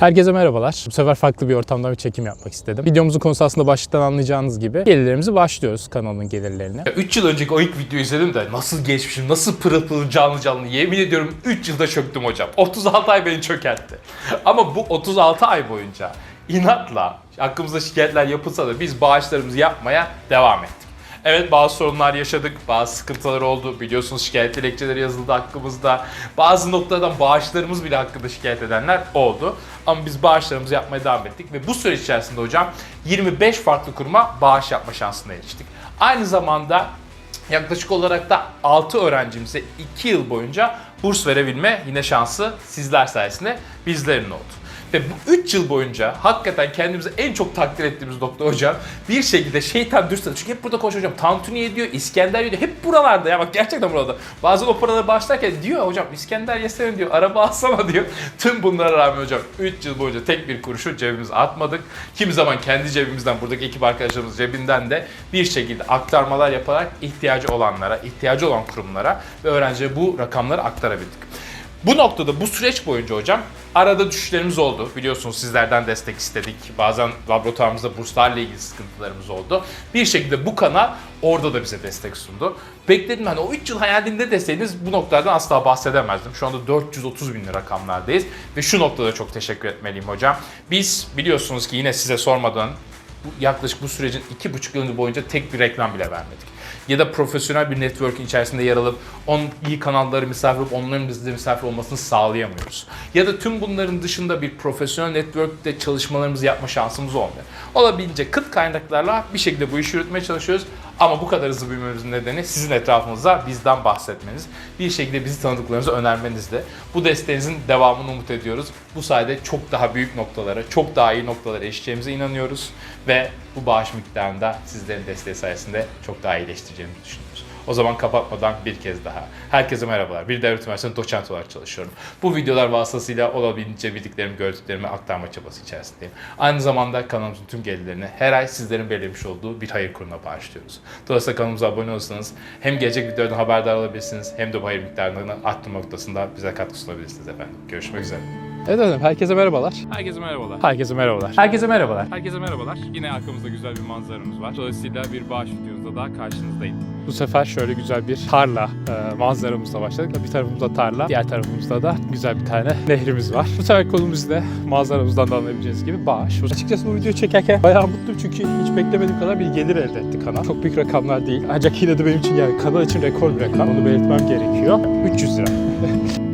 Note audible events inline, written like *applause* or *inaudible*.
Herkese merhabalar. Bu sefer farklı bir ortamda bir çekim yapmak istedim. Videomuzun konusu aslında başlıktan anlayacağınız gibi gelirlerimizi başlıyoruz kanalın gelirlerine. 3 yıl önceki o ilk videoyu izledim de nasıl geçmişim, nasıl pırıl pırıl canlı canlı yemin ediyorum 3 yılda çöktüm hocam. *laughs* 36 ay beni çökertti. Ama bu 36 ay boyunca inatla hakkımızda şikayetler yapılsa da biz bağışlarımızı yapmaya devam ettik. Evet bazı sorunlar yaşadık, bazı sıkıntılar oldu. Biliyorsunuz şikayet dilekçeleri yazıldı hakkımızda. Bazı noktadan bağışlarımız bile hakkında şikayet edenler oldu. Ama biz bağışlarımızı yapmaya devam ettik ve bu süreç içerisinde hocam 25 farklı kuruma bağış yapma şansına eriştik. Aynı zamanda Yaklaşık olarak da 6 öğrencimize 2 yıl boyunca burs verebilme yine şansı sizler sayesinde bizlerin oldu. Ve bu 3 yıl boyunca hakikaten kendimizi en çok takdir ettiğimiz nokta hocam bir şekilde şeytan dürst Çünkü hep burada koş hocam Tantuni diyor, İskender diyor. Hep buralarda ya bak gerçekten burada. Bazen o paraları başlarken diyor hocam İskender yesene diyor, araba alsana diyor. *laughs* Tüm bunlara rağmen hocam 3 yıl boyunca tek bir kuruşu cebimize atmadık. Kimi zaman kendi cebimizden buradaki ekip arkadaşlarımız cebinden de bir şekilde aktarmalar yaparak ihtiyacı olanlara, ihtiyacı olan kurumlara ve öğrencilere bu rakamları aktarabildik. Bu noktada bu süreç boyunca hocam arada düşüşlerimiz oldu. Biliyorsunuz sizlerden destek istedik. Bazen laboratuvarımızda burslarla ilgili sıkıntılarımız oldu. Bir şekilde bu kanal orada da bize destek sundu. Bekledim hani o 3 yıl hayalinde deseydiniz bu noktalardan asla bahsedemezdim. Şu anda 430 bin rakamlardayız ve şu noktada çok teşekkür etmeliyim hocam. Biz biliyorsunuz ki yine size sormadan yaklaşık bu sürecin iki buçuk yılı boyunca tek bir reklam bile vermedik. Ya da profesyonel bir network'ün içerisinde yer alıp on iyi kanalları misafir olup onların bizde misafir olmasını sağlayamıyoruz. Ya da tüm bunların dışında bir profesyonel network'te çalışmalarımızı yapma şansımız olmuyor. Olabildiğince kıt kaynaklarla bir şekilde bu işi yürütmeye çalışıyoruz. Ama bu kadar hızlı büyümemizin nedeni sizin etrafınızda bizden bahsetmeniz. Bir şekilde bizi tanıdıklarınızı önermenizde. Bu desteğinizin devamını umut ediyoruz. Bu sayede çok daha büyük noktalara, çok daha iyi noktalara erişeceğimize inanıyoruz. Ve bu bağış miktarında sizlerin desteği sayesinde çok daha iyileştireceğimizi düşünüyoruz. O zaman kapatmadan bir kez daha. Herkese merhabalar. Bir devlet üniversitesinde doçent olarak çalışıyorum. Bu videolar vasıtasıyla olabildiğince bildiklerimi, gördüklerimi aktarma çabası içerisindeyim. Aynı zamanda kanalımızın tüm gelirlerini her ay sizlerin belirlemiş olduğu bir hayır kuruna bağışlıyoruz. Dolayısıyla kanalımıza abone olursanız hem gelecek videolardan haberdar olabilirsiniz hem de bu hayır miktarlarını arttırma noktasında bize katkı sunabilirsiniz efendim. Görüşmek üzere. Evet efendim herkese merhabalar. Herkese merhabalar. Herkese merhabalar. Herkese merhabalar. Herkese merhabalar. Yine arkamızda güzel bir manzaramız var. Dolayısıyla bir bağış videomuzda daha karşınızdayım. Bu sefer şöyle güzel bir tarla e, manzaramızla başladık. Bir tarafımızda tarla, diğer tarafımızda da güzel bir tane nehrimiz var. Bu sefer konumuz da manzaramızdan da anlayabileceğiniz gibi bağış. Açıkçası bu videoyu çekerken bayağı mutluyum çünkü hiç beklemediğim kadar bir gelir elde etti kanal. Çok büyük rakamlar değil. Ancak yine de benim için yani kanal için rekor bir rakam. Onu belirtmem gerekiyor. 300 lira. *laughs*